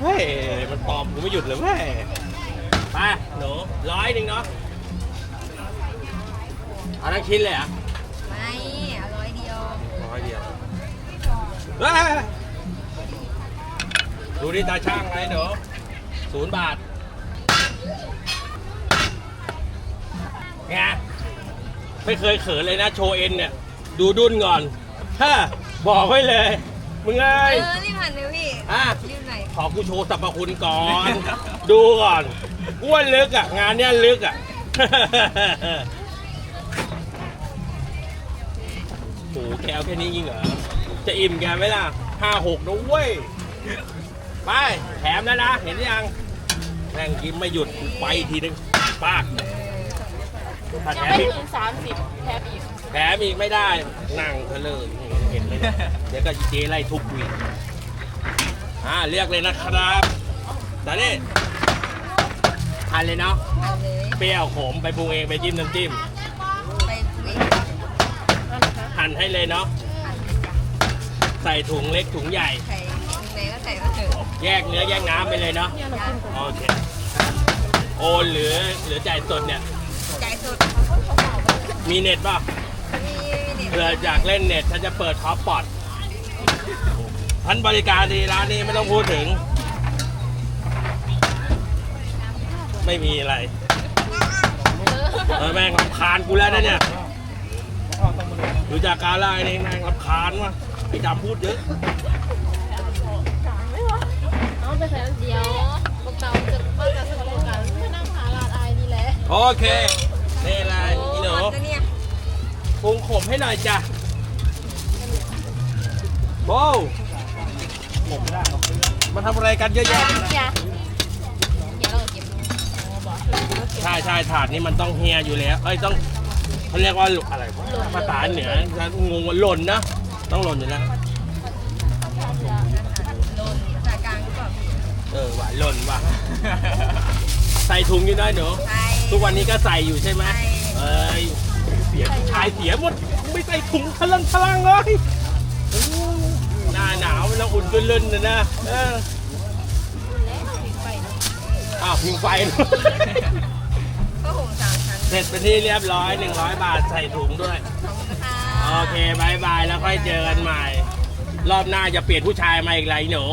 เฮ้ย มันปลอมกูไม่หยุดเลยเว้ยไปหนูร้อยหนึ่งเนาะเอาทั้งชิ้นเลยเหรอะไม่อร่อยเดียวร้อยเดียวเฮ้ยดูดิตาช่างไรหนูศูนย์บาทไงไม่เคยเขินเลยนะ โชว์เอ็นเนี่ย ดูดุนก่อนฮะบอกไว้เลย มึงเอ้เอยอรีบหันเลยพี่อะ รีบหน่อยขอกูโชว์สรรพคุณก่อน ดูก่อนอ้วนลึกอะ งานเนี้ยลึกอะโอ้โหแกเอาแค่นี้ยิงเหรอ จะอิ่มแกไหมล่ะห้าหกนะเว้ย ไป แถมแล้วนะ เห็นยังแม่งกินไม่หยุดไปอีกทีนึงปากถ้ายังแถมไม่อีกถึงสามสิบแทบอีก แถมอีกไม่ได้นั่งเธอเลย เห็นไหมเนี่ยเดี๋ยวก็เจ๊ไล่ทุบวีอ่าเรียกเลยนะครับตอนนี้ทานเลยเนาะหันเลยเปรี้ยวขมไปปรุงเองไปจิ้มน้ำจิ้มไปวิ่งหั่นให้เลยเนาะใส่ถุงเล็กถุงใหญ่ใส่ไหนก็ใส่มาเถอะแยกเนื้อแยกน้ำไปเลยเนาะโอเคโอนหรือหรือจ่ายสดเนี่ยใจายสุดมีเน็ตป่ะมีมี เผื่ออยากเล่นเน็ตฉันจะเปิดฮอปปอตท่านบริการดีร้านนี้ไม่ต้องพูดถึง ไม่มีอะไรเออแม่งรำคาญกูแล้วนะเนี่ยดูจากการไล่นี่แม่งรำคาญว่ะไอ้ดำพูดเยอะเอาไปใส่เดียวพวกเราจะมาจะสนุกกันไม่นั่งหาร้านอายนี่แหละโอเค ปรุงขมให้หน่อยจ้ะโบมาทำอะไรกันเยอะแยะอย่าอย่าเราเก็บใช่ใช่ถาดนี้มันต้องเฮียอยู่แล้ว เอ้ยต้องเขาเรียกว่าอะไรวะภาษาเหนือฉันงงว่าหล่นนะ ต้องหล่นอยู่แล้วโดนจากกลางก็แบบเออว่ะหล่นว่ะ ใส่ถุงอยู่ได้หนูใช่ทุกวันนี้ก็ใส่อยู่ใช่ไหมใช่เอ้ยเสียผู้ชายเสียหมดไม่ใส่ถุงพลังพลังเลยหน้าหนาวมันต้องอุ่นขึ้นลื่นนะนะเอออ้าวพิงไฟก็หุงสามชั้นเสร็จเป็นที่เรียบร้อย 100 บาทใส่ถุงด้วย ขอบคุณค่ะโอเคบายบายแล้วค่อยเจอกันใหม่ รอบหน้าจะเปลี่ยนผู้ชายมาอีกไรหนู